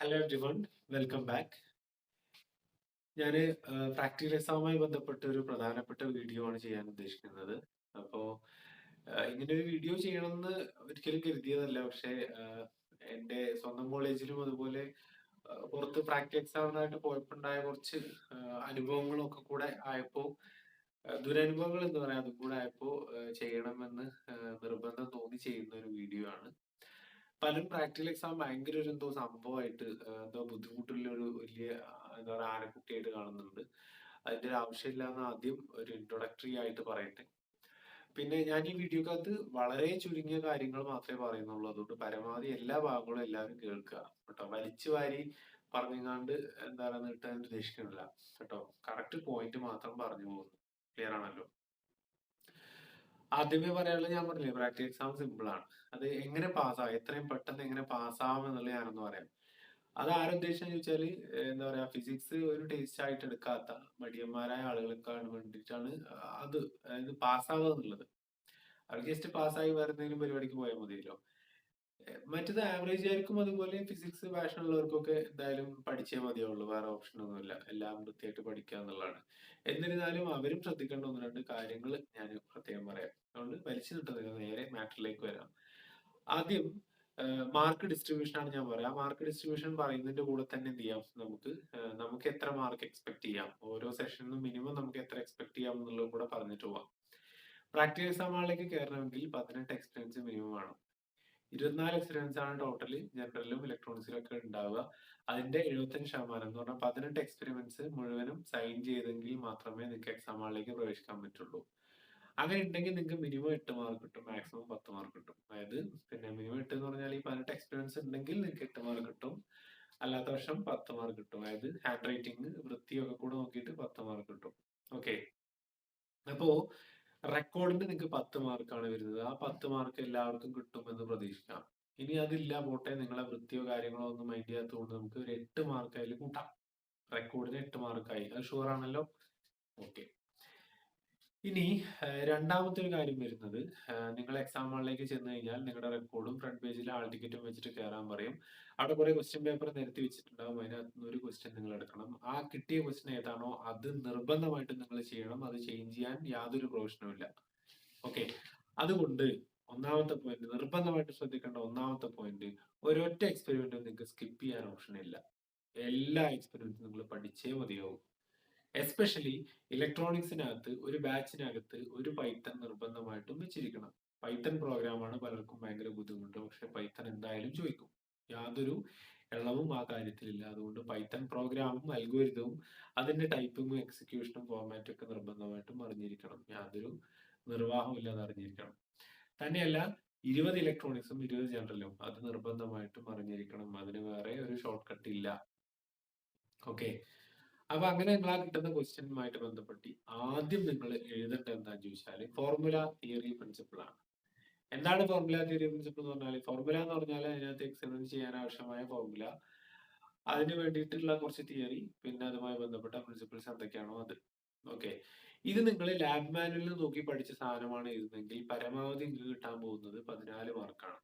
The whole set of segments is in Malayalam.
ഹലോ എവ്രിവൺ വെൽക്കം ബാക്ക് ഞാൻ പ്രാക്ടിക്കൽ എക്സാമുമായി ബന്ധപ്പെട്ട ഒരു പ്രധാനപ്പെട്ട വീഡിയോ ആണ് ചെയ്യാൻ ഉദ്ദേശിക്കുന്നത്. അപ്പോൾ ഇങ്ങനെ ഒരു വീഡിയോ ചെയ്യണമെന്ന് ഒരിക്കലും കരുതിയതല്ല. പക്ഷേ എന്റെ സ്വന്തം കോളേജിലും അതുപോലെ പുറത്ത് പ്രാക്ടിക്കൽ എക്സാമിനായിട്ട് പോയപ്പോണ്ടായ കുറച്ച് അനുഭവങ്ങളൊക്കെ അനുഭവങ്ങളും കൂടെ ആയപ്പോൾ ദുരനുഭവങ്ങൾ എന്ന് പറയാം. അതും കൂടെ ആയപ്പോൾ ചെയ്യണമെന്ന് നിർബന്ധം തോന്നി ചെയ്യുന്ന ഒരു വീഡിയോ ആണ്. പലരും പ്രാക്ടിക്കൽ എക്സാം ഭയങ്കര ഒരു എന്തോ സംഭവമായിട്ട് എന്തോ ബുദ്ധിമുട്ടുള്ള ഒരു വലിയ എന്താ പറയുക ആനക്കുട്ടിയായിട്ട് കാണുന്നുണ്ട്. അതിന്റെ ഒരു ആവശ്യമില്ല എന്ന് ആദ്യം ഒരു ഇൻട്രൊഡക്ടറി ആയിട്ട് പറയട്ടെ. പിന്നെ ഞാൻ ഈ വീഡിയോക്കകത്ത് വളരെ ചുരുങ്ങിയ കാര്യങ്ങൾ മാത്രമേ പറയുന്നുള്ളൂ. അതുകൊണ്ട് പരമാവധി എല്ലാ ഭാഗങ്ങളും എല്ലാവരും കേൾക്കുക കേട്ടോ. വലിച്ചു വാരി പറഞ്ഞങ്ങാണ്ട് എന്താ പറയുക നീട്ടാൻ ഉദ്ദേശിക്കുന്നില്ല കേട്ടോ. കറക്റ്റ് പോയിന്റ് മാത്രം പറഞ്ഞു പോകുന്നു. ക്ലിയർ ആണല്ലോ? ആദ്യമേ പറയാനുള്ളത് ഞാൻ പറഞ്ഞില്ലേ പ്രാക്ടിക്കൽ എക്സാം സിമ്പിൾ ആണ്. അത് എങ്ങനെ പാസ്സാവും എത്രയും പെട്ടെന്ന് എങ്ങനെ പാസ്സാവും എന്നുള്ളത് ഞാനൊന്ന് പറയാം. അത് ആരുദ്ദേശം ചോദിച്ചാൽ എന്താ പറയാ ഫിസിക്സ് ഒരു ടേസ്റ്റ് ആയിട്ട് എടുക്കാത്ത മടിയന്മാരായ ആളുകൾക്കാണ് വേണ്ടിയിട്ടാണ് അത് അതായത് പാസ്സാവുക എന്നുള്ളത്. അവർക്ക് ജസ്റ്റ് പാസ്സായി വേറെ എന്തെങ്കിലും പരിപാടിക്ക് പോയാൽ മതിയല്ലോ. ആവറേജ് ആവറേജുകാർക്കും അതുപോലെ ഫിസിക്സ് പാഷൻ ഉള്ളവർക്കൊക്കെ എന്തായാലും പഠിച്ചേ മതിയാവുള്ളൂ. വേറെ ഓപ്ഷൻ ഒന്നുമില്ല. എല്ലാം വൃത്തിയായിട്ട് പഠിക്കുക എന്നുള്ളതാണ്. എന്നിരുന്നാലും അവരും ശ്രദ്ധിക്കേണ്ട ഒന്ന് രണ്ട് കാര്യങ്ങൾ ഞാൻ പ്രത്യേകം പറയാം. അതുകൊണ്ട് വലിച്ചു നീട്ടുന്നില്ല നേരെ മാറ്ററിലേക്ക് വരാം. ആദ്യം മാർക്ക് ഡിസ്ട്രിബ്യൂഷൻ ആണ് ഞാൻ പറയാം മാർക്ക് ഡിസ്ട്രിബ്യൂഷൻ പറയുന്നതിന്റെ കൂടെ തന്നെ എന്ത് ചെയ്യാം നമുക്ക് നമുക്ക് എത്ര മാർക്ക് എക്സ്പെക്ട് ചെയ്യാം. ഓരോ സെഷനിലും മിനിമം നമുക്ക് എത്ര എക്സ്പെക്ട് ചെയ്യാം എന്നുള്ളത് കൂടെ പറഞ്ഞിട്ട് പോവാം. പ്രാക്ടിക്കൽ എക്സാമുകളിലേക്ക് കയറണമെങ്കിൽ 18 എക്സ്പീരിയൻസ് മിനിമം വേണം. 24 എക്സ്പീരിയൻസ് ആണ് ടോട്ടലി ജനറലിലും ഇലക്ട്രോണിക്സിലും ഒക്കെ ഉണ്ടാവുക. അതിന്റെ 75% എന്ന് പറഞ്ഞാൽ 18 എക്സ്പെരിമെന്റ്സ് മുഴുവനും സൈൻ ചെയ്തെങ്കിൽ മാത്രമേ നിങ്ങൾക്ക് എക്സാം ഹാളിലേക്ക് പ്രവേശിക്കാൻ പറ്റുള്ളൂ. അങ്ങനെ ഉണ്ടെങ്കിൽ നിങ്ങൾക്ക് മിനിമം എട്ട് മാർക്ക് കിട്ടും. മാക്സിമം 10 മാർക്ക് കിട്ടും. അതായത് പിന്നെ മിനിമം എട്ട് എന്ന് പറഞ്ഞാൽ ഈ 18 എക്സ്പീരിയൻസ് ഉണ്ടെങ്കിൽ നിങ്ങൾക്ക് എട്ട് മാർക്ക് കിട്ടും. അല്ലാത്ത പക്ഷം 10 മാർക്ക് കിട്ടും. അതായത് ഹാൻഡ് റൈറ്റിംഗ് വൃത്തിയൊക്കെ കൂടെ നോക്കിയിട്ട് 10 മാർക്ക് കിട്ടും. ഓക്കെ. അപ്പോ റെക്കോർഡിന് നിങ്ങൾക്ക് 10 മാർക്കാണ് വരുന്നത്. ആ 10 മാർക്ക് എല്ലാവർക്കും കിട്ടുമെന്ന് പ്രതീക്ഷിക്കാം. ഇനി അതില്ല പോട്ടെ നിങ്ങളെ വൃത്തിയോ കാര്യങ്ങളോ ഒന്നും മൈൻഡ് ചെയ്യാത്തതുകൊണ്ട് നമുക്ക് ഒരു എട്ട് മാർക്ക് അതിൽ കൂട്ടാം. റെക്കോർഡിന് 8 മാർക്കായി. അത് ഷുവർ ആണല്ലോ? ഓക്കെ. ഇനി രണ്ടാമത്തെ ഒരു കാര്യം വരുന്നത് നിങ്ങൾ എക്സാം ഹാളിലേക്ക് ചെന്ന് കഴിഞ്ഞാൽ നിങ്ങളുടെ റെക്കോർഡും ഫ്രണ്ട് പേജിൽ ആൾ ടിക്കറ്റും വെച്ചിട്ട് കയറാൻ പറയും. അവിടെ കുറെ ക്വസ്റ്റ്യൻ പേപ്പർ നിരത്തി വെച്ചിട്ടുണ്ടാവും. അതിനകത്ത് നിന്ന് ഒരു ക്വസ്റ്റ്യൻ നിങ്ങൾ എടുക്കണം. ആ കിട്ടിയ ക്വസ്റ്റ്യൻ ഏതാണോ അത് നിർബന്ധമായിട്ടും നിങ്ങൾ ചെയ്യണം. അത് ചേഞ്ച് ചെയ്യാൻ യാതൊരു പ്രൊവിഷനും ഇല്ല. ഓക്കെ. അതുകൊണ്ട് ഒന്നാമത്തെ പോയിന്റ് നിർബന്ധമായിട്ട് ശ്രദ്ധിക്കേണ്ട ഒന്നാമത്തെ പോയിന്റ് ഒരൊറ്റ എക്സ്പെരിമെന്റും നിങ്ങൾക്ക് സ്കിപ്പ് ചെയ്യാൻ ഓപ്ഷൻ ഇല്ല. എല്ലാ എക്സ്പെരിമെന്റും നിങ്ങൾ പഠിച്ചേ മതിയാവൂ. എസ്പെഷ്യലി ഇലക്ട്രോണിക്സിനകത്ത് ഒരു ബാച്ചിനകത്ത് ഒരു പൈത്തൺ നിർബന്ധമായിട്ടും വെച്ചിരിക്കണം. പൈത്തൺ പ്രോഗ്രാമാണ് പലർക്കും ഭയങ്കര ബുദ്ധിമുട്ട്. പക്ഷെ പൈത്തൺ എന്തായാലും ചോദിക്കും. യാതൊരു ഇളവും ആ കാര്യത്തിലില്ല. അതുകൊണ്ട് പൈത്തൺ പ്രോഗ്രാമും അൽഗോരിതവും അതിന്റെ ടൈപ്പിങ്ങും എക്സിക്യൂഷനും ഫോർമാറ്റും ഒക്കെ നിർബന്ധമായിട്ടും അറിഞ്ഞിരിക്കണം. യാതൊരു നിർവാഹവും ഇല്ലാതെ അറിഞ്ഞിരിക്കണം. തന്നെയല്ല 20 ഇലക്ട്രോണിക്സും 20 ജനറലും അത് നിർബന്ധമായിട്ടും അറിഞ്ഞിരിക്കണം. അതിന് വേറെ ഒരു ഷോർട്ട് കട്ട് ഇല്ല. ഓക്കെ. അപ്പൊ അങ്ങനെ നിങ്ങൾ ആ കിട്ടുന്ന ക്വസ്റ്റ്യനുമായിട്ട് ബന്ധപ്പെട്ട് ആദ്യം നിങ്ങൾ എഴുതേണ്ടത് എന്താന്ന് ചോദിച്ചാൽ ഫോർമുല തിയറി പ്രിൻസിപ്പിൾ ആണ്. എന്താണ് ഫോർമുല തിയറി പ്രിൻസിപ്പിൾ എന്ന് പറഞ്ഞാൽ ഫോർമുല എന്ന് പറഞ്ഞാൽ അതിനകത്ത് എക്സ്പെരിമെന്റ് ചെയ്യാൻ ആവശ്യമായ ഫോർമുല അതിന് വേണ്ടിയിട്ടുള്ള കുറച്ച് തിയറി പിന്നെ അതുമായി ബന്ധപ്പെട്ട പ്രിൻസിപ്പിൾസ് എന്തൊക്കെയാണോ അത്. ഓക്കെ. ഇത് നിങ്ങൾ ലാബ് മാനുവലിൽ നോക്കി പഠിച്ച സാധനമാണ് എഴുതുന്നതെങ്കിൽ പരമാവധി നിങ്ങൾക്ക് കിട്ടാൻ പോകുന്നത് 14 മാർക്കാണ്.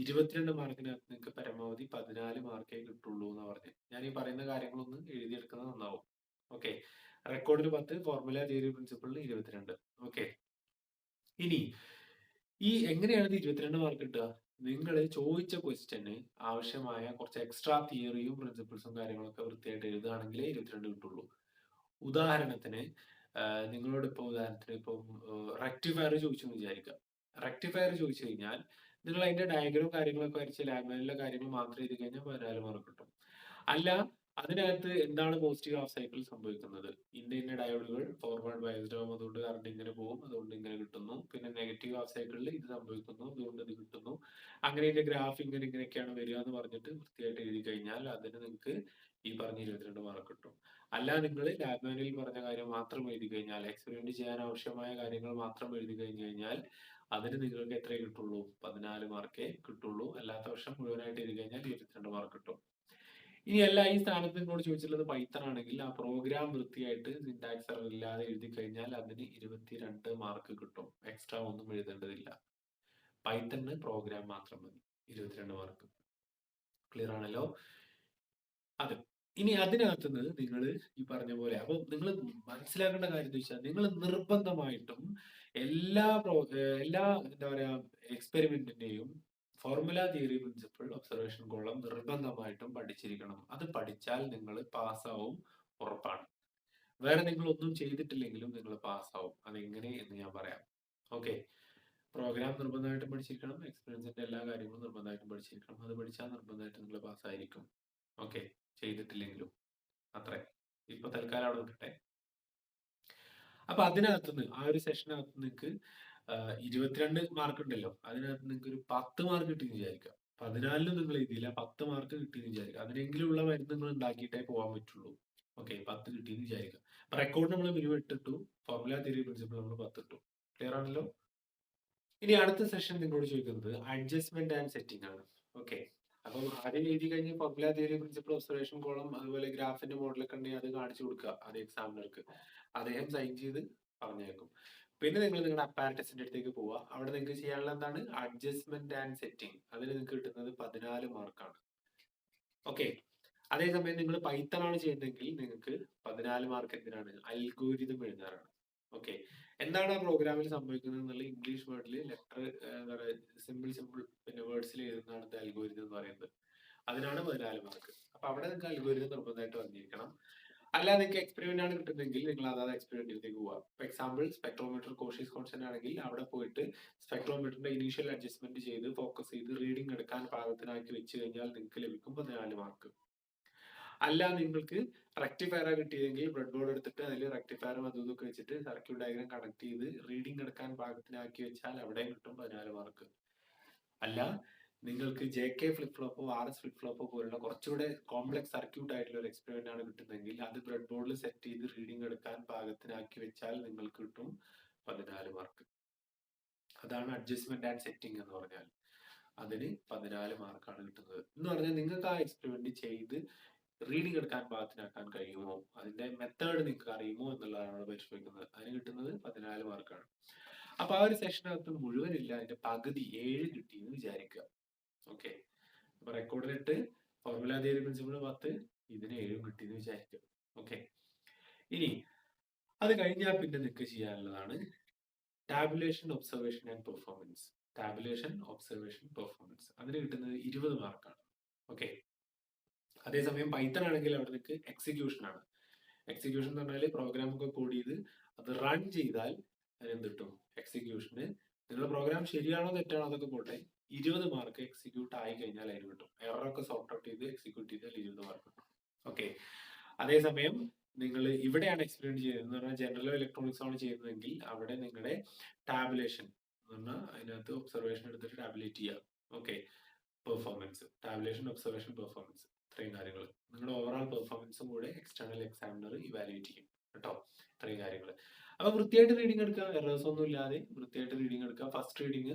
22 മാർക്കിനകത്ത് നിങ്ങൾക്ക് പരമാവധി 14 മാർക്കേ കിട്ടുള്ളൂ എന്ന് പറഞ്ഞ് ഞാൻ ഈ പറയുന്ന കാര്യങ്ങളൊന്ന് എഴുതിയെടുക്കുന്നത് നന്നാവും. ഓക്കെ. റെക്കോർഡിന് 10 ഫോർമുല തിയറി പ്രിൻസിപ്പിളിൽ ഇരുപത്തിരണ്ട് ഓക്കെ. ഇനി ഈ എങ്ങനെയാണ് ഇത് 22 മാർക്ക് കിട്ടുക? നിങ്ങൾ ചോദിച്ച ക്വസ്റ്റ്യന് ആവശ്യമായ കുറച്ച് എക്സ്ട്രാ തിയറിയും പ്രിൻസിപ്പിൾസും കാര്യങ്ങളൊക്കെ വൃത്തിയായിട്ട് എഴുതുകയാണെങ്കിലേ 22 കിട്ടുള്ളൂ. ഉദാഹരണത്തിന് നിങ്ങളോട് ഇപ്പൊ ഉദാഹരണത്തിന് ഇപ്പം റെക്ടിഫയർ ചോദിച്ചു എന്ന് വിചാരിക്കുക. റെക്ടിഫയർ ചോദിച്ചു കഴിഞ്ഞാൽ നിങ്ങൾ അതിന്റെ ഡയഗ്രാമും കാര്യങ്ങളൊക്കെ വരച്ച് ലാബ് മാനുവലിലെ കാര്യങ്ങൾ മാത്രം എഴുതി കഴിഞ്ഞാൽ 14 മാർക്ക് കിട്ടും. അല്ല അതിനകത്ത് എന്താണ് പോസിറ്റീവ് ഹാഫ് സൈക്കിൾ സംഭവിക്കുന്നത്? ഇന്ന ഇന്ന ഡയോഡുകൾ ഫോർവേഡ് ബയസ്ഡ് ആവും അതുകൊണ്ട് കറണ്ട് ഇങ്ങനെ പോകും അതുകൊണ്ട് ഇങ്ങനെ കിട്ടുന്നു. പിന്നെ നെഗറ്റീവ് ഹാഫ് സൈക്കിളിൽ ഇത് സംഭവിക്കുന്നു അതുകൊണ്ട് ഇത് കിട്ടുന്നു. അങ്ങനെ ഇതിന്റെ ഗ്രാഫ് ഇങ്ങനെ ഇങ്ങനെയൊക്കെയാണ് വരിക എന്ന് പറഞ്ഞിട്ട് വൃത്തിയായിട്ട് എഴുതി കഴിഞ്ഞാൽ അതിന് നിങ്ങൾക്ക് ഈ പറഞ്ഞ 22 മാർക്ക് കിട്ടും. അല്ല നിങ്ങൾ ലാബ് മാനുവലിൽ പറഞ്ഞ കാര്യം മാത്രം എഴുതി കഴിഞ്ഞാൽ എക്സ്പെരിമെന്റ് ചെയ്യാൻ ആവശ്യമായ കാര്യങ്ങൾ മാത്രം എഴുതി കഴിഞ്ഞു കഴിഞ്ഞാൽ അതിന് നിങ്ങൾക്ക് എത്ര കിട്ടുള്ളൂ? 14 മാർക്കേ കിട്ടുള്ളൂ. അല്ലാത്ത പക്ഷം മുഴുവനായിട്ട് എഴുതി കഴിഞ്ഞാൽ 22 മാർക്ക് കിട്ടും. ഇനി അല്ല ഈ സ്ഥാനത്ത് നിങ്ങളോട് ചോദിച്ചിട്ടുള്ളത് പൈത്തൺ ആണെങ്കിൽ ആ പ്രോഗ്രാം വൃത്തിയായിട്ട് error ഇല്ലാതെ എഴുതി കഴിഞ്ഞാൽ അതിന് 22 മാർക്ക് കിട്ടും. എക്സ്ട്രാ ഒന്നും എഴുതേണ്ടതില്ല. പൈത്തണ് പ്രോഗ്രാം മാത്രം മതി. 22 മാർക്ക്. ക്ലിയർ ആണല്ലോ? അതെ ഇനി അതിനകത്തുനിന്ന് നിങ്ങൾ ഈ പറഞ്ഞ പോലെ അപ്പോൾ നിങ്ങൾ മനസ്സിലാക്കേണ്ട കാര്യം എന്ന് വെച്ചാൽ നിങ്ങൾ നിർബന്ധമായിട്ടും എല്ലാ പ്രോ എല്ലാ എന്താ പറയാ എക്സ്പെരിമെന്റിന്റെയും formula theory principle observation column നിർബന്ധമായിട്ടും പഠിച്ചിരിക്കണം. അത് പഠിച്ചാൽ നിങ്ങൾ പാസ്സാവും ഉറപ്പാണ്. വേറെ നിങ്ങൾ ഒന്നും ചെയ്തിട്ടില്ലെങ്കിലും നിങ്ങൾ പാസ്സാവും. അതെങ്ങനെ എന്ന് ഞാൻ പറയാം. ഓക്കെ. പ്രോഗ്രാം നിർബന്ധമായിട്ടും പഠിച്ചിരിക്കണം. എക്സ്പീരിയൻസിന്റെ എല്ലാ കാര്യങ്ങളും നിർബന്ധമായിട്ടും പഠിച്ചിരിക്കണം. അത് പഠിച്ചാൽ നിർബന്ധമായിട്ടും നിങ്ങൾ പാസ്സായിരിക്കും. ഓക്കെ. ചെയ്തിട്ടില്ലെങ്കിലും. അത്രേ. ഇപ്പൊ തൽക്കാലം അവിടെ നിൽക്കട്ടെ. അപ്പൊ അതിനകത്തുനിന്ന് ആ ഒരു സെഷനകത്ത് നിങ്ങൾക്ക് ഇരുപത്തിരണ്ട് മാർക്ക് ഉണ്ടല്ലോ. അതിനകത്ത് നിങ്ങൾക്ക് ഒരു പത്ത് മാർക്ക് കിട്ടി വിചാരിക്കാം പതിനാലിന് നിങ്ങൾ എഴുതിയില്ല പത്ത് മാർക്ക് കിട്ടി വിചാരിക്കുക. അതിനെങ്കിലും ഉള്ള മരുന്ന് നിങ്ങൾ ഉണ്ടാക്കിയിട്ടേ പോകാൻ പറ്റുള്ളൂ. ഓക്കെ പത്ത് കിട്ടിയെന്ന് വിചാരിക്കുക. അപ്പൊ റെക്കോർഡ് നമ്മൾ മിനിമം എട്ടിട്ടു ഫോർമുല തിയറി പ്രിൻസിപ്പിൾ നമ്മൾ പത്ത് ഇട്ടു ക്ലിയർ ആണല്ലോ? ഇനി അടുത്ത സെഷൻ നിങ്ങളോട് ചോദിക്കുന്നത് അഡ്ജസ്റ്റ്മെന്റ് ആൻഡ് സെറ്റിംഗ് ആണ്. ഓക്കെ അപ്പം ആദ്യം എഴുതി കഴിഞ്ഞ് formula theory principle observation column അതുപോലെ ഗ്രാഫിന്റെ മോഡലൊക്കെ ഉണ്ടെങ്കിൽ അത് കാണിച്ചു കൊടുക്കുക അത് എക്സാമിനർക്ക് അദ്ദേഹം സൈൻ ചെയ്ത് പറഞ്ഞേക്കും. പിന്നെ നിങ്ങൾ നിങ്ങളുടെ അപ്പാരറ്റസിന്റെ അടുത്തേക്ക് പോവുക. അവിടെ നിങ്ങൾക്ക് ചെയ്യാനുള്ള എന്താണ്? അഡ്ജസ്റ്റ്മെന്റ് ആൻഡ് സെറ്റിംഗ് അതിന് നിങ്ങൾക്ക് കിട്ടുന്നത് പതിനാല് മാർക്കാണ് ഓക്കെ അതേസമയം നിങ്ങൾ പൈത്തൺ ആണ് ചെയ്യുന്നതെങ്കിൽ നിങ്ങൾക്ക് പതിനാല് മാർക്ക് എന്തിനാണ്? അൽഗോരിതം എഴുതാനാണ്. ഓക്കെ എന്താണ് ആ പ്രോഗ്രാമിൽ സംഭവിക്കുന്നത് എന്നുള്ള ഇംഗ്ലീഷ് വേർഡിൽ ലെറ്റർ എന്താ പറയുക സിമ്പിൾ സിമ്പിൾ പിന്നെ വേർഡ്സിൽ എഴുതുന്നതാണ് അൽഗോരിതം എന്ന് പറയുന്നത്. അതിനാണ് പതിനാല് മാർക്ക് അപ്പൊ അവിടെ നിങ്ങൾക്ക് അൽഗോരിതം നിർബന്ധമായിട്ട് വന്നിരിക്കണം. അല്ലാതെ നിങ്ങൾക്ക് എക്സ്പെരിമെന്റ് ആണ് കിട്ടുന്നതെങ്കിൽ നിങ്ങൾ അതാത് എക്സ്പെരിമെന്റിലേക്ക് പോവാം. ഇപ്പൊ എക്സാമ്പിൾ സ്പെക്ട്രോമീറ്റർ കോഷീസ് കോൺസ്റ്റന്റ് ആണെങ്കിൽ അവിടെ പോയിട്ട് സ്പെക്ട്രോമീറ്ററിന്റെ ഇനീഷ്യൽ അഡ്ജസ്റ്റ്മെന്റ് ചെയ്ത് ഫോക്കസ് ചെയ്ത് റീഡിംഗ് എടുക്കാൻ പാകത്തിനാക്കി വെച്ച് കഴിഞ്ഞാൽ നിങ്ങൾക്ക് ലഭിക്കും പതിനാല് മാർക്ക് അല്ല നിങ്ങൾക്ക് റെക്ടിഫയർ കിട്ടിയതെങ്കിൽ ബ്രെഡ് ബോർഡ് എടുത്തിട്ട് അതിൽ റെക്ടിഫയറും അതും ഇതൊക്കെ വെച്ചിട്ട് സർക്യൂട്ട് ഡയഗ്രാം കണക്ട് ചെയ്ത് റീഡിംഗ് എടുക്കാൻ പാകത്തിനാക്കി വെച്ചാൽ അവിടെയും കിട്ടും പതിനാല് മാർക്ക് അല്ല നിങ്ങൾക്ക് ജെ കെ ഫ്ലിപ്പ് ഫ്ലോപ്പോ ആർ എസ് ഫ്ലിപ്പ് ഫ്ലോപ്പോ പോലുള്ള കുറച്ചുകൂടെ കോംപ്ലക്സ് സർക്യൂട്ട് ആയിട്ടുള്ള ഒരു എക്സ്പെരിമെന്റ് ആണ് കിട്ടുന്നതെങ്കിൽ അത് ബ്രെഡ് ബോർഡിൽ സെറ്റ് ചെയ്ത് റീഡിംഗ് എടുക്കാൻ പാകത്തിനാക്കി വെച്ചാൽ നിങ്ങൾക്ക് കിട്ടും പതിനാല് മാർക്ക് അതാണ് അഡ്ജസ്റ്റ്മെന്റ് ആൻഡ് സെറ്റിംഗ് എന്ന് പറഞ്ഞാൽ. അതിന് പതിനാല് മാർക്കാണ് കിട്ടുന്നത്. എന്ന് പറഞ്ഞാൽ നിങ്ങൾക്ക് ആ എക്സ്പെരിമെന്റ് ചെയ്ത് റീഡിംഗ് എടുക്കാൻ പാകത്തിനാക്കാൻ കഴിയുമോ? അതിന്റെ മെത്തേഡ് നിങ്ങൾക്ക് അറിയുമോ എന്നുള്ളതാണ് നമ്മൾ പരിശോധിക്കുന്നത്. അതിന് കിട്ടുന്നത് പതിനാല് മാർക്കാണ് അപ്പൊ ആ ഒരു സെഷനകത്ത് മുഴുവനില്ല അതിന്റെ പകുതി ഏഴ് കിട്ടിയെന്ന് വിചാരിക്കുക. ഓക്കെ അപ്പൊ റെക്കോർഡിലിട്ട് ഫോർമുല തിയറി പ്രിൻസിപ്പിൾ പത്ത് ഇതിന് ഏഴും കിട്ടിയെന്ന് വിചാരിക്കുക. ഓക്കെ ഇനി അത് കഴിഞ്ഞാൽ പിന്നെ നിങ്ങൾക്ക് ചെയ്യാനുള്ളതാണ് tabulation observation and performance tabulation observation performance അതിന് കിട്ടുന്നത് ഇരുപത് മാർക്കാണ് ഓക്കെ അതേസമയം പൈത്തൺ ആണെങ്കിൽ അവിടെ നിങ്ങൾക്ക് എക്സിക്യൂഷൻ ആണ്. എക്സിക്യൂഷൻ എന്ന് പറഞ്ഞാൽ പ്രോഗ്രാം ഒക്കെ കോഡ് ചെയ്ത് അത് റൺ ചെയ്താൽ അതിനെന്ത് കിട്ടും? എക്സിക്യൂഷന് നിങ്ങളുടെ പ്രോഗ്രാം ശരിയാണോ തെറ്റാണോ അതൊക്കെ പോട്ടെ ഇരുപത് മാർക്ക് എക്സിക്യൂട്ട് ആയി കഴിഞ്ഞാൽ അതിന് കിട്ടും. എററൊക്കെ സോർട്ട് ഔട്ട് ചെയ്ത് എക്സിക്യൂട്ട് ചെയ്താൽ ഇരുപത് മാർക്ക് കിട്ടും. ഓക്കെ അതേസമയം നിങ്ങൾ ഇവിടെയാണ് എക്സ്പീരിയൻസ് ചെയ്യുന്നത്. പറഞ്ഞാൽ ജനറൽ ഇലക്ട്രോണിക്സ് ആണ് ചെയ്യുന്നതെങ്കിൽ അവിടെ നിങ്ങളുടെ ടാബുലേഷൻ എന്ന് പറഞ്ഞാൽ അതിനകത്ത് ഒബ്സർവേഷൻ എടുത്തിട്ട് ടാബുലേറ്റ് ചെയ്യുക. Okay performance tabulation observation performance ഇത്രയും കാര്യങ്ങൾ. നിങ്ങളുടെ ഓവറോൾ പെർഫോമൻസും കൂടെ എക്സ്റ്റേണൽ എക്സാമിനർ ഇവാലുവേറ്റ് ചെയ്യും കേട്ടോ ഇത്രയും കാര്യങ്ങൾ. അപ്പൊ വൃത്തിയായിട്ട് റീഡിംഗ് എടുക്കുക എറേഴ്സ് ഒന്നും ഇല്ലാതെ വൃത്തിയായിട്ട് റീഡിംഗ് എടുക്കുക. ഫസ്റ്റ് റീഡിംഗ്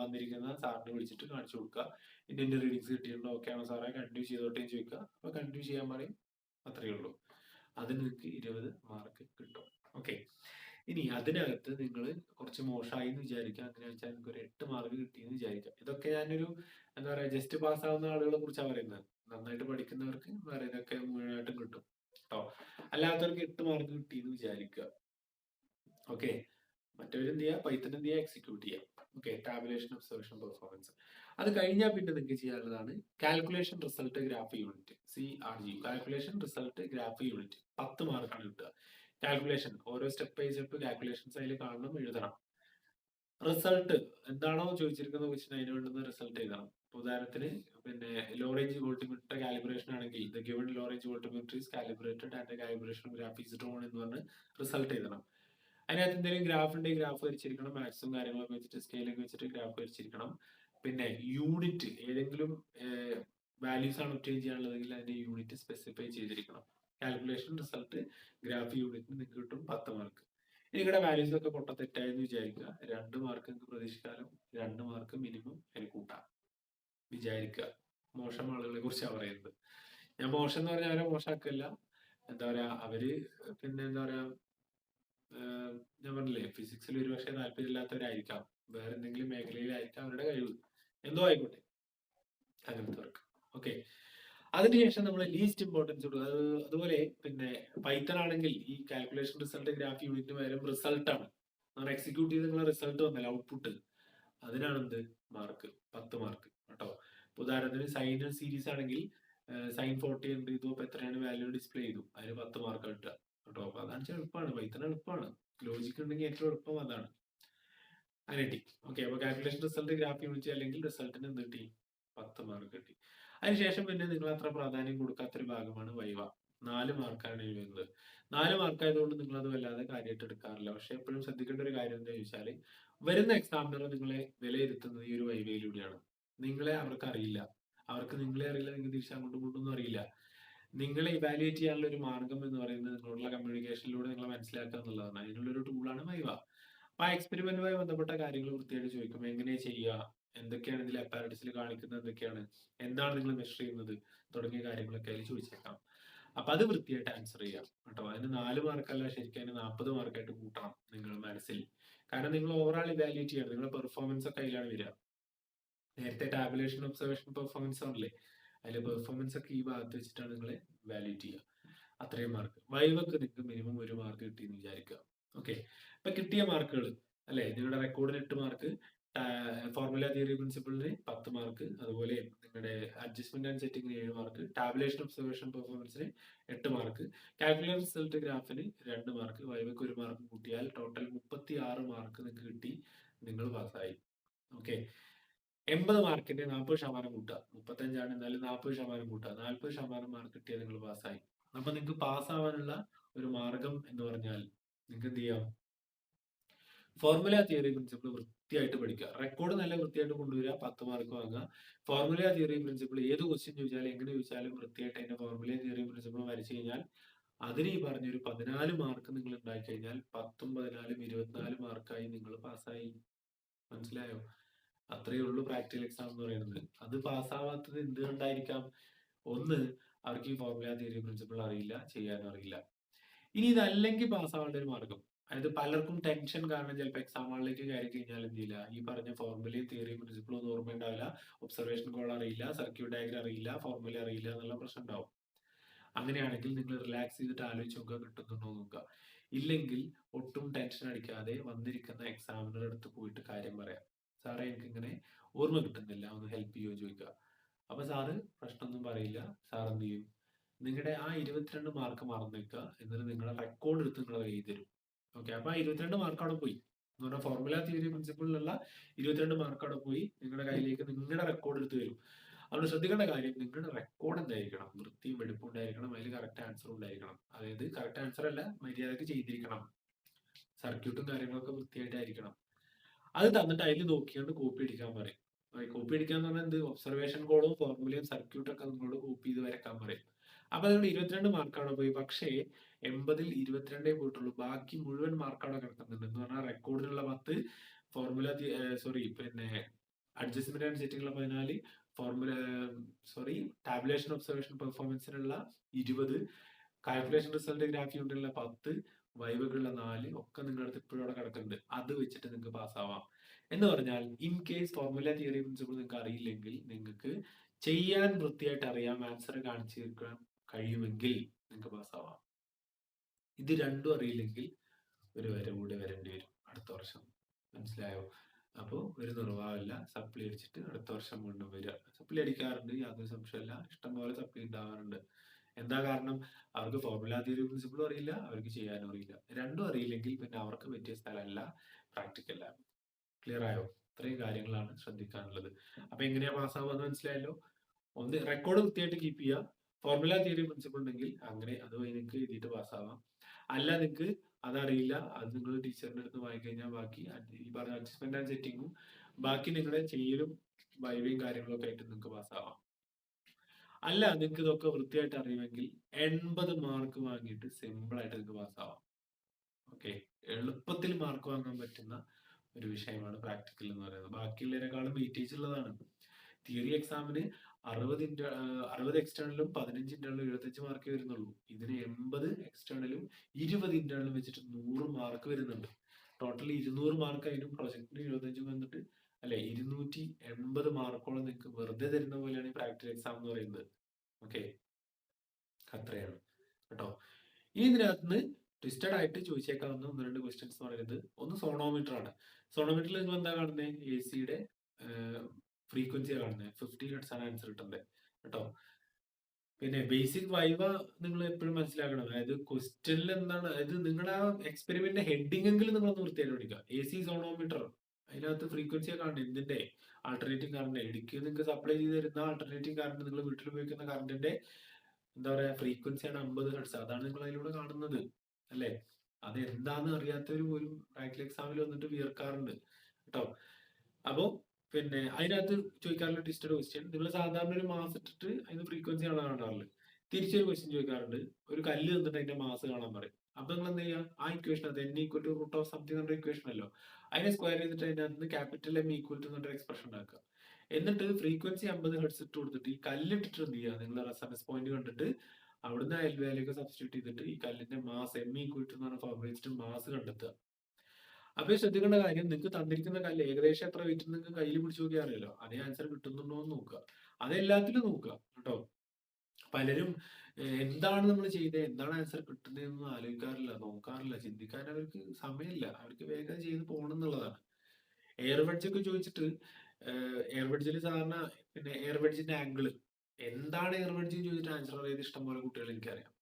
വന്നിരിക്കുന്ന സാറിനെ വിളിച്ചിട്ട് കാണിച്ചു കൊടുക്കുക. ഇതിന്റെ റീഡിങ്സ് കിട്ടിയിട്ടുണ്ടോ ഓക്കെ ആണോ സാറേ കണ്ടിന്യൂ ചെയ്തോട്ടെ ചോദിക്കുക. അപ്പൊ കണ്ടിന്യൂ ചെയ്യാൻ പറയും. അത്രയേ ഉള്ളൂ. അതിന് നിങ്ങൾക്ക് ഇരുപത് മാർക്ക് കിട്ടും. ഓക്കെ ഇനി അതിനകത്ത് നിങ്ങൾ കുറച്ച് മോശമായി എന്ന് വിചാരിക്കുക. അങ്ങനെ വെച്ചാൽ നിങ്ങൾക്ക് ഒരു എട്ട് മാർക്ക് കിട്ടിയെന്ന് വിചാരിക്കാം. ഇതൊക്കെ ഞാനൊരു എന്താ പറയാ ജസ്റ്റ് പാസ് ആവുന്ന ആളുകളെ കുറിച്ചാണ് പറയുന്നത്. നന്നായിട്ട് പഠിക്കുന്നവർക്ക് വേറെ ഇതൊക്കെ മുഴുവനായിട്ടും കിട്ടും. കേട്ടോ അല്ലാത്തവർക്ക് എട്ട് മാർക്ക് കിട്ടിയെന്ന് വിചാരിക്കുക. ഓക്കെ മറ്റവരെന്ത് ചെയ്യുക പൈത്തൺ എന്ത് ചെയ്യുക എക്സിക്യൂട്ട് ചെയ്യുക ഓക്കെ ടാബുലേഷൻ ഒബ്സർവേഷൻ പെർഫോമൻസ് അത് കഴിഞ്ഞാൽ പിന്നെ നിങ്ങൾക്ക് ചെയ്യാനുള്ളതാണ് calculation result graph unit C R G calculation result graph unit പത്ത് മാർക്കാണ് കിട്ടുക. കാൽക്കുലേഷൻ ഓരോ സ്റ്റെപ്പ് ബൈ സ്റ്റെപ്പ് കാൽക്കുലേഷൻസ് അതിൽ കാണണം എഴുതണം. റിസൾട്ട് എന്താണോ ചോദിച്ചിരിക്കുന്ന ക്വസ്റ്റിന് അതിന് വേണ്ടുന്ന റിസൾട്ട് എഴുതണം. ഉദാഹരണത്തിന് പിന്നെ ലോ റേഞ്ച് വോൾട്ടിമീറ്റർ കാലിബ്രേഷൻ ആണെങ്കിൽ the given low range voltmeter is calibrated and calibration graph is drawn എന്ന് പറഞ്ഞ് റിസൾട്ട് എഴുതണം. അതിനകത്ത് എന്തെങ്കിലും ഗ്രാഫ് ഗ്രാഫ് വരച്ചിരിക്കണം. മാക്സും കാര്യങ്ങളൊക്കെ വെച്ചിട്ട് സ്കെയിലൊക്കെ വെച്ചിട്ട് ഗ്രാഫ് വരച്ചിരിക്കണം. പിന്നെ യൂണിറ്റ് ഏതെങ്കിലും വാല്യൂസ് ആണ് ഒപ്റ്റെയിൻ ചെയ്യാനുള്ളതെങ്കിൽ അതിന്റെ യൂണിറ്റ് സ്പെസിഫൈ ചെയ്തിരിക്കണം. കാൽക്കുലേഷൻ റിസൾട്ട് ഗ്രാഫ് യൂണിറ്റിന് നിങ്ങൾക്ക് കിട്ടും പത്ത് മാർക്ക് നിങ്ങളുടെ വാല്യൂസ് ഒക്കെ പൊട്ട തെറ്റായെന്ന് വിചാരിക്കുക. രണ്ട് മാർക്ക് നിങ്ങൾക്ക് പ്രതീക്ഷിക്കാനും രണ്ട് മാർക്ക് മിനിമം എനിക്ക് കൂട്ടാം. വിചാരിക്കുക. മോശം ആളുകളെ കുറിച്ചാണ് പറയുന്നത്. ഞാൻ മോശം എന്ന് പറഞ്ഞാൽ അവരെ മോശമാക്കല്ല എന്താ പറയാ അവർ പിന്നെ എന്താ പറയാ ഞാൻ പറഞ്ഞില്ലേ ഫിസിക്സിൽ ഒരു പക്ഷേ താല്പര്യമില്ലാത്തവരായിരിക്കാം വേറെ എന്തെങ്കിലും മേഖലയിലായിരിക്കാം അവരുടെ കഴിവ്. എന്തോ ആയിക്കോട്ടെ. അങ്ങനത്തെ ഓക്കെ അതിനുശേഷം നമ്മൾ ലീസ്റ്റ് ഇമ്പോർട്ടൻസ് കൊടുക്കുക അത് അതുപോലെ പിന്നെ പൈത്തൺ ആണെങ്കിൽ ഈ കാൽക്കുലേഷൻ റിസൾട്ട് ഗ്രാഫ് യൂണിറ്റ് പകരം റിസൾട്ട് ആണ്. നമ്മൾ എക്സിക്യൂട്ട് ചെയ്ത് നിങ്ങളെ റിസൾട്ട് വന്നല്ലോ ഔട്ട്പുട്ട് അതിനാണ് എന്ത്? മാർക്ക് പത്ത് മാർക്ക് കേട്ടോ? ഉദാഹരണത്തിന് സൈൻ സീരീസ് ആണെങ്കിൽ സൈൻ ഫോർട്ടി എന്ത് ചെയ്തു? അപ്പൊ എത്രയാണ് വാല്യൂ ഡിസ്പ്ലേ ചെയ്തു? അതിന് പത്ത് മാർക്ക് കിട്ടുക. കേട്ടോ? അപ്പൊ അതാണ് എളുപ്പമാണ് പൈത്തൺ എളുപ്പമാണ് ലോജിക് ഉണ്ടെങ്കിൽ ഏറ്റവും എളുപ്പം അതാണ്. അനറ്റിക് ഓക്കെ അപ്പൊ കാൽക്കുലേഷൻ റിസൾട്ട് ഗ്രാഫ് യൂണിറ്റ് അല്ലെങ്കിൽ റിസൾട്ടിന് എന്ത് കിട്ടി? പത്ത് മാർക്ക് കിട്ടി. അതിനുശേഷം പിന്നെ നിങ്ങൾ അത്ര പ്രാധാന്യം കൊടുക്കാത്തൊരു ഭാഗമാണ് വൈവ. നാല് മാർക്കാണ് ഈ വരുന്നത്. നാല് മാർക്ക് ആയതുകൊണ്ട് നിങ്ങൾ അത് വല്ലാതെ കാര്യമായിട്ട് എടുക്കാറില്ല. പക്ഷെ എപ്പോഴും ശ്രദ്ധിക്കേണ്ട ഒരു കാര്യം എന്താ ചോദിച്ചാൽ വരുന്ന എക്സാമിനർ നിങ്ങളെ വിലയിരുത്തുന്നത് ഈ ഒരു വൈവയിലൂടെയാണ്. നിങ്ങളെ അവർക്ക് അറിയില്ല. അവർക്ക് നിങ്ങളെ അറിയില്ല നിങ്ങൾ തിരിച്ച് അങ്ങോട്ടും ഇങ്ങോട്ടൊന്നും അറിയില്ല. നിങ്ങളെ ഇവാലുവേറ്റ് ചെയ്യാനുള്ള ഒരു മാർഗം എന്ന് പറയുന്നത് നിങ്ങളോടുള്ള കമ്മ്യൂണിക്കേഷനിലൂടെ നിങ്ങളെ മനസ്സിലാക്കുക എന്നുള്ളതാണ്. അതിനുള്ള ഒരു ടൂളാണ് വൈവ. അപ്പൊ ആ എക്സ്പെരിമെന്റുമായി ബന്ധപ്പെട്ട കാര്യങ്ങൾ വൃത്തിയായിട്ട് ചോദിക്കും എങ്ങനെ ചെയ്യുക? എന്തൊക്കെയാണ് ഇതിൽ അപ്പാരറ്റസിൽ കാണിക്കുന്നത് എന്തൊക്കെയാണ് എന്താണ് നിങ്ങൾ മെഷർ ചെയ്യുന്നത് തുടങ്ങിയ കാര്യങ്ങളൊക്കെ അതിൽ ചോദിച്ചേക്കാം. അപ്പൊ അത് വൃത്തിയായിട്ട് ആൻസർ ചെയ്യാം കേട്ടോ. അതിന് നാല് മാർക്കല്ല ശരിക്കും അതിന് നാൽപ്പത് മാർക്കായിട്ട് കൂട്ടണം നിങ്ങൾ മനസ്സിൽ. കാരണം നിങ്ങൾ ഓവറാൾ ഇവാലുവേറ്റ് ചെയ്യണം. നിങ്ങളുടെ പെർഫോമൻസ് ഒക്കെ അതിലാണ് വരിക. നേരത്തെ ടാബുലേഷൻ ഒബ്സർവേഷൻ പെർഫോമൻസ് ആണല്ലേ? അതിലെ പെർഫോമൻസ് ഒക്കെ ഈ ഭാഗത്ത് വെച്ചിട്ടാണ് നിങ്ങൾ വാല്യൂറ്റ് ചെയ്യുക. അത്രയും മാർക്ക് വൈവൊക്കെ നിങ്ങൾക്ക് മിനിമം ഒരു മാർക്ക് കിട്ടിയെന്ന് വിചാരിക്കുക. ഓക്കെ അപ്പൊ കിട്ടിയ മാർക്കുകൾ അല്ലെ? നിങ്ങളുടെ റെക്കോർഡിന് എട്ട് മാർക്ക് ഫോർമുല തിയറി പ്രിൻസിപ്പിളിന് പത്ത് മാർക്ക് അതുപോലെ നിങ്ങളുടെ അഡ്ജസ്റ്റ്മെന്റ് ആൻഡ് സെറ്റിംഗിന് ഏഴ് മാർക്ക് ടാബുലേഷൻ ഒബ്സർവേഷൻ പെർഫോമൻസിന് എട്ട് മാർക്ക് കാൽക്കുലേറ്റർ റിസൾട്ട് ഗ്രാഫിന് രണ്ട് മാർക്ക് വൈവയ്ക്ക് ഒരു മാർക്ക് കൂട്ടിയാൽ ടോട്ടൽ മുപ്പത്തി ആറ് മാർക്ക് നിങ്ങൾക്ക് കിട്ടി നിങ്ങൾ പാസ്സായി ഓക്കെ എൺപത് മാർക്കിന്റെ നാൽപ്പത് ശതമാനം കൂട്ടുക. മുപ്പത്തഞ്ചാണ് എന്നാലും നാൽപ്പത് ശതമാനം കൂട്ടുക. നാൽപ്പത് ശതമാനം മാർക്ക് കിട്ടിയാൽ നിങ്ങൾ പാസ്സായി അപ്പൊ നിങ്ങൾക്ക് പാസ്സാവാനുള്ള ഒരു മാർഗം എന്ന് പറഞ്ഞാൽ നിങ്ങൾക്ക് എന്ത് ചെയ്യാം? ഫോർമുല തിയറി പ്രിൻസിപ്പിൾ വൃത്തിയായിട്ട് പഠിക്കുക. റെക്കോർഡ് നല്ല വൃത്തിയായിട്ട് കൊണ്ടുവരിക പത്ത് മാർക്ക് വാങ്ങുക. ഫോർമുല തിയറി പ്രിൻസിപ്പിൾ ഏത് ക്വസ്റ്റ്യൻ ചോദിച്ചാലും എങ്ങനെ ചോദിച്ചാലും വൃത്തിയായിട്ട് അതിന്റെ ഫോർമുല തിയറി പ്രിൻസിപ്പിൾ വരച്ചു കഴിഞ്ഞാൽ അതിന് ഈ പറഞ്ഞൊരു പതിനാല് മാർക്ക് നിങ്ങൾ ഉണ്ടാക്കി കഴിഞ്ഞാൽ പത്തും പതിനാലും ഇരുപത്തിനാല് മാർക്കായി നിങ്ങൾ പാസ്സായി മനസ്സിലായോ? അത്രയേ ഉള്ളൂ പ്രാക്ടിക്കൽ എക്സാം എന്ന് പറയുന്നത്. അത് പാസ്സാവാത്തത് എന്തുകൊണ്ടായിരിക്കാം? ഒന്ന് അവർക്ക് ഈ ഫോർമുല തിയറി പ്രിൻസിപ്പിൾ അറിയില്ല ചെയ്യാനും അറിയില്ല. ഇനി ഇതല്ലെങ്കിൽ പാസ്സാവേണ്ട ഒരു മാർഗം. അതായത് പലർക്കും ടെൻഷൻ കാരണം ചിലപ്പോൾ എക്സാം ഹാളിലേക്ക് കയറി കഴിഞ്ഞാൽ എന്ത് ചെയ്യില്ല? ഈ പറഞ്ഞ ഫോർമുലയും തിയറി പ്രിൻസിപ്പിളും ഒന്നും ഓർമ്മ ഉണ്ടാവില്ല. ഒബ്സർവേഷൻ കോൾ അറിയില്ല സർക്യൂട്ട് ഡയഗ്രം അറിയില്ല ഫോർമുല അറിയില്ല എന്നുള്ള പ്രശ്നം ഉണ്ടാവും. അങ്ങനെയാണെങ്കിൽ നിങ്ങൾ റിലാക്സ് ചെയ്തിട്ട് ആലോചിച്ച് നോക്കുക കിട്ടുന്നുണ്ടോ നോക്കുക. ഇല്ലെങ്കിൽ ഒട്ടും ടെൻഷൻ അടിക്കാതെ വന്നിരിക്കുന്ന എക്സാമിനർ അടുത്ത് പോയിട്ട് കാര്യം പറയാം. സാറേ എനിക്ക് ഇങ്ങനെ ഓർമ്മ കിട്ടുന്നില്ല. ഒന്ന് ഹെൽപ്പ് ചെയ്യുമോ ചോദിക്കുക. അപ്പൊ സാറ് പ്രശ്നമൊന്നും പറയില്ല. സാർ എന്ത് ചെയ്യും? നിങ്ങളുടെ ആ ഇരുപത്തിരണ്ട് മാർക്ക് മറന്നു വെക്കുക എന്നിട്ട് നിങ്ങളുടെ റെക്കോർഡ് എടുത്ത് നിങ്ങൾ കയ്യിൽ തരും. ഓക്കെ അപ്പൊ ഇരുപത്തിരണ്ട് മാർക്ക് അവിടെ പോയി. എന്ന് പറഞ്ഞാൽ ഫോർമുല തിയറി പ്രിൻസിപ്പിളിലുള്ള ഇരുപത്തിരണ്ട് മാർക്ക് അവിടെ പോയി. നിങ്ങളുടെ കയ്യിലേക്ക് നിങ്ങളുടെ റെക്കോർഡ് എടുത്ത് വരും അതുകൊണ്ട് ശ്രദ്ധിക്കേണ്ട കാര്യം നിങ്ങളുടെ റെക്കോർഡ് എന്തായിരിക്കണം? വൃത്തിയും വെടുപ്പും ഉണ്ടായിരിക്കണം അതിൽ കറക്റ്റ് ആൻസർ ഉണ്ടായിരിക്കണം. അതായത് കറക്റ്റ് ആൻസർ അല്ല മര്യാദയ്ക്ക് ചെയ്തിരിക്കണം. സർക്യൂട്ടും കാര്യങ്ങളൊക്കെ വൃത്തിയായിട്ടായിരിക്കണം. അത് തന്നിട്ട് അതിൽ നോക്കിയാണ്ട് കോപ്പി അടിക്കാൻ പറയും. കോപ്പി അടിക്കാന്ന് പറഞ്ഞാൽ എന്ത്? ഒബ്സർവേഷൻ കോളും ഫോർമുലയും സർക്യൂട്ടൊക്കെ നിങ്ങളോട് കോപ്പി ചെയ്ത് വരക്കാൻ പറയും. അപ്പൊ അതുകൊണ്ട് ഇരുപത്തിരണ്ട് മാർക്കാണ് പോയി. പക്ഷേ എൺപതിൽ ഇരുപത്തിരണ്ടേ പോയിട്ടുള്ളൂ. ബാക്കി മുഴുവൻ മാർക്കാണ് കിടക്കുന്നുണ്ട് എന്ന് പറഞ്ഞാൽ റെക്കോർഡിനുള്ള പത്ത് ഫോർമുല സോറി പിന്നെ അഡ്ജസ്റ്റ്മെന്റ് ആൻഡ് സെറ്റിംഗുള്ള പതിനാല് ഫോർമുല സോറി ടാബുലേഷൻ ഒബ്സർവേഷൻ പെർഫോമൻസിനുള്ള ഇരുപത് കാൽക്കുലേഷൻ റിസൾട്ട് ഗ്രാഫി കൊണ്ടുള്ള പത്ത് വൈവകളുള്ള നാല് ഒക്കെ നിങ്ങളുടെ അടുത്ത് ഇപ്പോഴും അവിടെ കിടക്കുന്നുണ്ട്. അത് വെച്ചിട്ട് നിങ്ങൾക്ക് പാസ്സാവാം എന്ന് പറഞ്ഞാൽ in case formula theory principle നിങ്ങൾക്ക് അറിയില്ലെങ്കിൽ നിങ്ങൾക്ക് ചെയ്യാൻ വൃത്തിയായിട്ട് അറിയാം ആൻസർ കാണിച്ചു തീർക്കാൻ കഴിയുമെങ്കിൽ നിങ്ങൾക്ക് പാസ്സാവാം. ഇത് രണ്ടും അറിയില്ലെങ്കിൽ ഒരു വര കൂടെ വരേണ്ടി വരും അടുത്ത വർഷം. മനസ്സിലായോ? അപ്പോൾ ഒരു നിർവാഹമില്ല. സപ്ലി അടിച്ചിട്ട് അടുത്ത വർഷം വീണ്ടും വരിക. സപ്ലി അടിക്കാറുണ്ട്. യാതൊരു സംശയമില്ല ഇഷ്ടംപോലെ സപ്ലി ഉണ്ടാവാറുണ്ട് എന്താ കാരണം? അവർക്ക് ഫോർമുല തിയറി പ്രിൻസിപ്പിളും അറിയില്ല. അവർക്ക് ചെയ്യാനും അറിയില്ല. രണ്ടും അറിയില്ലെങ്കിൽ പിന്നെ അവർക്ക് പറ്റിയ സ്ഥലമല്ല. പ്രാക്ടിക്കൽ ലാബ് ക്ലിയർ ആയോ? ഇത്രയും കാര്യങ്ങളാണ് ശ്രദ്ധിക്കാനുള്ളത്. അപ്പൊ എങ്ങനെയാ പാസ്സാവുക മനസ്സിലായല്ലോ? ഒന്ന് റെക്കോർഡ് കൃത്യമായിട്ട് കീപ്പ് ചെയ്യുക. ഫോർമുല തിയറി പ്രിൻസിപ്പിൾ ഉണ്ടെങ്കിൽ അങ്ങനെ അത് നിങ്ങൾക്ക് എഴുതിയിട്ട് പാസ്സാവാം അല്ല നിങ്ങൾക്ക് അതറിയില്ല. അത് നിങ്ങൾ ടീച്ചറിന്റെ അടുത്ത് വാങ്ങിക്കഴിഞ്ഞാൽ ബാക്കി ഈ പറഞ്ഞ അഡ്ജസ്റ്റ്മെന്റ് ആൻഡ് സെറ്റിങ്ങും ബാക്കി നിങ്ങളുടെ ചെയ്യലും വൈവയും കാര്യങ്ങളൊക്കെ ആയിട്ട് നിങ്ങൾക്ക് പാസ്സാവാം അല്ല നിങ്ങൾക്ക് ഇതൊക്കെ വൃത്തിയായിട്ട് അറിയുമെങ്കിൽ എൺപത് മാർക്ക് വാങ്ങിയിട്ട് സിമ്പിൾ ആയിട്ട് നിങ്ങൾക്ക് പാസ്സാവാം ഓക്കെ എളുപ്പത്തിൽ മാർക്ക് വാങ്ങാൻ പറ്റുന്ന ഒരു വിഷയമാണ് പ്രാക്ടിക്കൽ എന്ന് പറയുന്നത്. ബാക്കിയുള്ളതിനേക്കാളും വെയിറ്റേജ് ഉള്ളതാണ്. തിയറി എക്സാമിന് അറുപത് ഇന്റ അറുപത് എക്സ്റ്റേണലും പതിനഞ്ച് ഇന്റേണലും എഴുപത്തഞ്ച് മാർക്ക് വരുന്നുള്ളൂ. ഇതിന് എൺപത് എക്സ്റ്റേണലും ഇരുപത് ഇന്റേണലും വെച്ചിട്ട് നൂറ് മാർക്ക് വരുന്നുണ്ട്. ടോട്ടൽ ഇരുന്നൂറ് മാർക്ക് അതിനും പ്രൊജക്ടിന് എഴുപത്തഞ്ചും വന്നിട്ട് അല്ലെ ഇരുന്നൂറ്റി എൺപത് മാർക്കോളം നിങ്ങൾക്ക് വെറുതെ തരുന്ന പോലെയാണ് ഈ പ്രാക്ടിക്കൽ എക്സാം എന്ന് പറയുന്നത്. ഓക്കെ അത്രയാണ്. കേട്ടോ? ഇനി ഇതിനകത്ത് നിന്ന് ട്വിസ്റ്റഡ് ആയിട്ട് ചോദിച്ചേക്കാവുന്ന ഒന്ന് രണ്ട് ക്വസ്റ്റ്യൻസ് പറയുന്നത് ഒന്ന് സോണോമീറ്റർ ആണ്. സോണോമീറ്ററിൽ നിങ്ങൾ എന്താ കാണുന്നത് എ സിയുടെ ഫ്രീക്വൻസിയാണ് കാണുന്നത് ഫിഫ്റ്റി ഹെഡ്സ് ആണ് ആൻസർ കിട്ടുന്നത് കേട്ടോ? പിന്നെ ബേസിക് വൈവ നിങ്ങൾ എപ്പോഴും മനസ്സിലാക്കണം. അതായത് ക്വസ്റ്റ്യനിൽ എന്താണ് അതായത് നിങ്ങളുടെ ആ എക്സ്പെരിമെന്റ് ഹെഡിങ് എങ്കിലും നിങ്ങൾ വൃത്തിയായിട്ട് പഠിക്കുക. എ സി സോണോമീറ്റർ അതിനകത്ത് ഫ്രീക്വൻസിയെ കാണുന്നത് എന്തിന്റെ ആൾട്ടർനേറ്റിംഗ് കറണ്ട് ഇടുക്കി നിങ്ങൾക്ക് സപ്ലൈ ചെയ്ത് തരുന്ന ആൾട്ടർനേറ്റിംഗ് കറണ്ട് നിങ്ങൾ വീട്ടിൽ ഉപയോഗിക്കുന്ന കറണ്ടിന്റെ എന്താ പറയാ ഫ്രീക്വൻസിയാണ് അമ്പത് ഹെഡ്സ് അതാണ് നിങ്ങൾ അതിലൂടെ കാണുന്നത്. അല്ലേ? അത് എന്താന്ന് അറിയാത്തവർ പോലും പ്രാക്ടിക്കൽ എക്സാമിൽ വന്നിട്ട് വിയർക്കാറുണ്ട്. കേട്ടോ? അപ്പോ പിന്നെ അതിനകത്ത് ചോദിക്കാറുള്ള ടിസ്റ്റഡ് ക്വസ്റ്റ്യൻ നിങ്ങൾ സാധാരണ ഒരു മാസ് ഇട്ടിട്ട് അതിന് ഫ്രീക്വൻസി കാണാൻ കാണാറുള്ളത് തിരിച്ചൊരു ക്വസ്റ്റ്യൻ ചോദിക്കാറുണ്ട്. ഒരു കല്ല് തന്നിട്ട് അതിന്റെ മാസ് കാണാൻ പറയും. അപ്പൊ നിങ്ങൾ എന്താ ചെയ്യുക ആ ഇക്വേഷൻ അത് N equal to root of something എന്നൊരു ഇക്വേഷൻ അല്ലോ അതിനെ സ്ക്വയർ ചെയ്തിട്ട് അതിനകത്ത് ക്യാപിറ്റൽ എം ഈക്വൽ ടു എന്നൊരു എക്സ്പ്രഷൻ ഉണ്ടാക്കുക. എന്നിട്ട് ഫ്രീക്വൻസി അമ്പത് ഹെഡ്സ് ഇട്ട് കൊടുത്തിട്ട് ഈ കല്ലിട്ടിട്ട് എന്ത് ചെയ്യുക? നിങ്ങൾ റെസണൻസ് പോയിന്റ് കണ്ടിട്ട് അവിടുന്ന് അയൽ വാല്യൊക്കെ സബ്സ്റ്റിറ്റ്യൂട്ട് ചെയ്തിട്ട് ഈ കല്ലിന്റെ മാസ് എം ഈക്വൽ ടു എന്ന് പറഞ്ഞ വെച്ചിട്ട് മാസ് കണ്ടെത്തുക. അപ്പൊ ശ്രദ്ധിക്കേണ്ട കാര്യം നിങ്ങൾക്ക് തന്നിരിക്കുന്ന കല്ല് ഏകദേശം എത്ര വെയിറ്റ് നിങ്ങൾക്ക് കയ്യിൽ പിടിച്ചു നോക്കിയാൽ അറിയാലോ അതേ ആൻസർ കിട്ടുന്നുണ്ടോ എന്ന് നോക്കുക. അതെല്ലാത്തിലും നോക്കുക കേട്ടോ. പലരും എന്താണ് നമ്മൾ ചെയ്തത് എന്താണ് ആൻസർ കിട്ടുന്നതെന്ന് ആലോചിക്കാറില്ല നോക്കാറില്ല ചിന്തിക്കാൻ അവർക്ക് സമയമില്ല. അവർക്ക് വേഗം ചെയ്ത് പോകണം എന്നുള്ളതാണ്. എയർ ഒക്കെ ചോദിച്ചിട്ട് എയർ സാധാരണ പിന്നെ എയർ ആംഗിൾ എന്താണ് എയർ വെഡ്ജ് ചോദിച്ചിട്ട് ആൻസർ അറിയാതെ ഇഷ്ടംപോലെ കുട്ടികൾ എനിക്കറിയാം.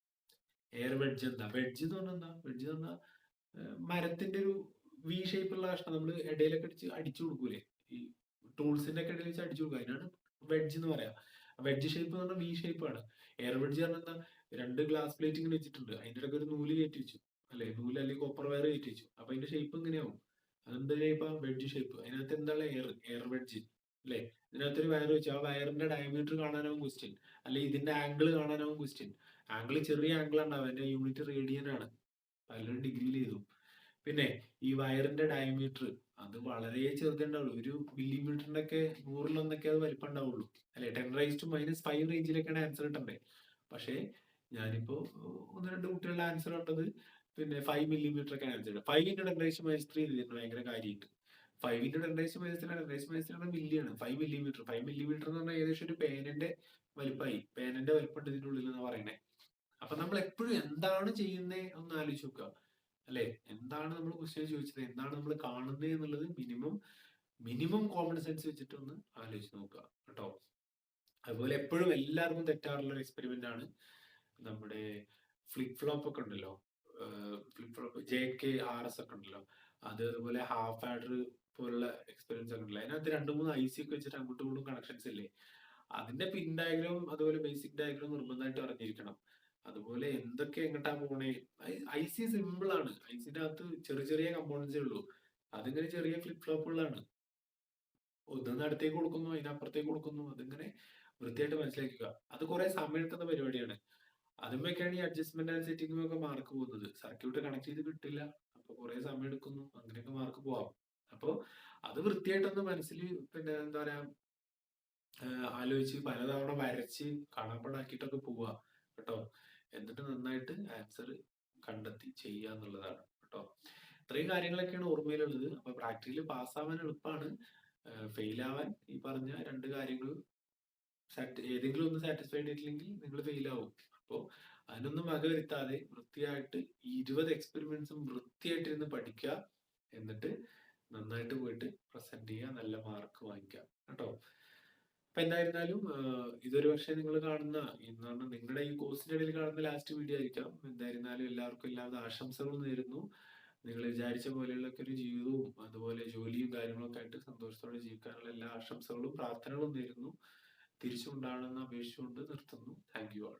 എയർ വെഡ്ജ് എന്താ? വെഡ്ജ് എന്ന് പറഞ്ഞാൽ എന്താ? വെഡ്ജ് എന്ന് പറഞ്ഞാൽ മരത്തിന്റെ ഒരു വി ഷേപ്പുള്ള കഷ്ണം നമ്മൾ ഇടയിലൊക്കെ അടിച്ച് അടിച്ചു കൊടുക്കൂലേ? ഈ ടൂൾസിന്റെ ഒക്കെ ഇടയിൽ വെച്ച് അടിച്ചു കൊടുക്കുക അതിനാണ് വെഡ്ജ് എന്ന് പറയാം. വെഡ്ജ് ഷേപ്പ് എന്ന് പറഞ്ഞാൽ വി ഷേപ്പ് ആണ്. എയർ വെഡ്ജ് പറഞ്ഞാൽ രണ്ട് ഗ്ലാസ് പ്ലേറ്റ് ഇങ്ങനെ വെച്ചിട്ടുണ്ട്. അതിന്റെ ഇടയ്ക്ക് ഒരു നൂൽ കയറ്റി വെച്ചു. അല്ലെ? നൂൽ അല്ലെങ്കിൽ കോപ്പർ വയർ കയറ്റി വെച്ചു. അപ്പൊ അതിന്റെ ഷേപ്പ് ഇങ്ങനെയാവും. അതെന്ത് ഷേപ്പാ വെഡ്ജ് ഷേപ്പ് അതിനകത്ത് എന്താണ് എയർ എയർ വെഡ്ജ് അല്ലെ? ഇതിനകത്ത് ഒരു വയർ വെച്ചു. ആ വയറിന്റെ ഡയമീറ്റർ കാണാനാവും ക്വസ്റ്റ്യൻ അല്ലെ ഇതിന്റെ ആംഗിൾ കാണാനാവും ക്വസ്റ്റ്യൻ ആംഗിൾ ചെറിയ ആംഗിൾ ആണ്. അതിന്റെ യൂണിറ്റ് റേഡിയൻ ആണ്. പലരും ഡിഗ്രിയിൽ ചെയ്തു പിന്നെ ഈ വയറിന്റെ ഡയമീറ്റർ അത് വളരെ ചെറുതുണ്ടാവുള്ളൂ. ഒരു മില്ലിമീറ്ററിന്റെ ഒക്കെ നൂറിലൊന്നൊക്കെ അത് വലിപ്പം ഉണ്ടാവുള്ളൂ അല്ലെ ten raise to minus five റേഞ്ചിലൊക്കെയാണ് answer കിട്ടണ്ടേ? പക്ഷേ ഞാനിപ്പോ ഒന്ന് രണ്ട് കുട്ടികളുടെ ആൻസർ കണ്ടത് പിന്നെ ഫൈവ് മില്ലിമീറ്റർ ഒക്കെ answer five into ten raise minus three ഭയങ്കര കാര്യമായിട്ട്. Five into ten raise minus ten raise minus three മില്ലിയാണ് five millimetre five millimetre എന്ന് പറഞ്ഞാൽ ഏകദേശം ഒരു പേനന്റെ വലിപ്പമായി. പേനന്റെ വലിപ്പം ഇതിന്റെ ഉള്ളിൽ എന്ന് പറയണേ അപ്പൊ നമ്മൾ എപ്പോഴും എന്താണ് ചെയ്യുന്നത് ഒന്ന് ആലോചിച്ച് നോക്കുക. അല്ലെ? എന്താണ് നമ്മൾ ക്വസ്റ്റ്യൻ ചോദിച്ചത്? എന്താണ് നമ്മൾ കാണുന്നത് എന്നുള്ളത് മിനിമം മിനിമം കോമൺ സെൻസ് വെച്ചിട്ട് ഒന്ന് ആലോചിച്ച് നോക്കുക കേട്ടോ. അതുപോലെ എപ്പോഴും എല്ലാവർക്കും തെറ്റാറുള്ള ഒരു എക്സ്പെരിമെന്റ് ആണ് നമ്മുടെ ഫ്ലിപ്പ് ഫ്ലോപ്പ് ഒക്കെ ഉണ്ടല്ലോ. Flip flop J K R S ഒക്കെ ഉണ്ടല്ലോ. അത് അതുപോലെ ഹാഫ് ആഡർ പോലുള്ള എക്സ്പീരിയൻസ് ഒക്കെ ഉണ്ടല്ലോ. അതിനകത്ത് രണ്ട് മൂന്ന് ഐ സി ഒക്കെ വെച്ചിട്ട് അങ്ങോട്ടും ഇങ്ങോട്ടും കണക്ഷൻസ് ഇല്ലേ? അതിന്റെ പിൻ ഡയഗ്രാം അതുപോലെ ബേസിക് ഡയഗ്രാം നിർബന്ധമായിട്ട് അറിഞ്ഞിരിക്കണം അതുപോലെ എന്തൊക്കെ എങ്ങോട്ടാ പോണേ? ഐ സി സിമ്പിൾ ആണ്. ഐ സിന്റെ അകത്ത് ചെറിയ ചെറിയ കമ്പോണൻസേ ഉള്ളൂ. അതിങ്ങനെ ചെറിയ ഫ്ലിപ്പ് ഫ്ലോപ്പുകളാണ് ഒന്ന് അടുത്തേക്ക് കൊടുക്കുന്നു അതിനപ്പുറത്തേക്ക് കൊടുക്കുന്നു അതിങ്ങനെ വൃത്തിയായിട്ട് മനസ്സിലാക്കുക. അത് കുറെ സമയം എടുക്കുന്ന പരിപാടിയാണ്. അതുമൊക്കെയാണ് ഈ അഡ്ജസ്റ്റ്മെന്റ് ആൻഡ് സെറ്റിംഗും ഒക്കെ മാർക്ക് പോകുന്നത്. സർക്യൂട്ട് കണക്ട് ചെയ്ത് കിട്ടില്ല. അപ്പൊ കുറെ സമയം എടുക്കുന്നു അങ്ങനെയൊക്കെ മാർക്ക് പോവാം. അപ്പോ അത് വൃത്തിയായിട്ടൊന്ന് മനസ്സിൽ പിന്നെ എന്താ പറയാ ആലോചിച്ച് പലതവണ വരച്ച് കാണാപ്പാടാക്കിയിട്ടൊക്കെ പോവാ. കേട്ടോ? എന്നിട്ട് നന്നായിട്ട് ആൻസർ കണ്ടെത്തി ചെയ്യുക എന്നുള്ളതാണ് കേട്ടോ. ഇത്രയും കാര്യങ്ങളൊക്കെയാണ് ഓർമ്മയിലുള്ളത്. അപ്പൊ പ്രാക്ടിക്കലി പാസ്സാവാൻ എളുപ്പമാണ് ഫെയിൽ ആവാൻ ഈ പറഞ്ഞ രണ്ട് കാര്യങ്ങൾ ഏതെങ്കിലും ഒന്ന് സാറ്റിസ്ഫൈഡ് ആയിട്ടില്ലെങ്കിൽ നിങ്ങൾ ഫെയിൽ ആവും. അപ്പോൾ അതിനൊന്നും വകവരുത്താതെ വൃത്തിയായിട്ട് ഇരുപത് എക്സ്പെരിമെന്റ്സും വൃത്തിയായിട്ട് ഇരുന്ന് പഠിക്കുക എന്നിട്ട് നന്നായിട്ട് പോയിട്ട് പ്രസന്റ് ചെയ്യുക നല്ല മാർക്ക് വാങ്ങിക്കുക. കേട്ടോ. അപ്പൊ എന്തായിരുന്നാലും ഇതൊരു പക്ഷേ നിങ്ങൾ കാണുന്ന എന്താണ് നിങ്ങളുടെ ഈ കോഴ്സിന്റെ ഇടയിൽ കാണുന്ന ലാസ്റ്റ് വീഡിയോ ആയിരിക്കാം. എന്തായിരുന്നാലും എല്ലാവർക്കും എല്ലാവിധ ആശംസകളും നേരുന്നു. നിങ്ങൾ വിചാരിച്ച പോലെയുള്ള ഒരു ജീവിതവും അതുപോലെ ജോലിയും കാര്യങ്ങളൊക്കെ ആയിട്ട് സന്തോഷത്തോടെ ജീവിക്കാനുള്ള എല്ലാ ആശംസകളും പ്രാർത്ഥനകളും നേരുന്നു. തിരിച്ചുകൊണ്ടാണെന്ന് അപേക്ഷിച്ചുകൊണ്ട് നിർത്തുന്നു. Thank you all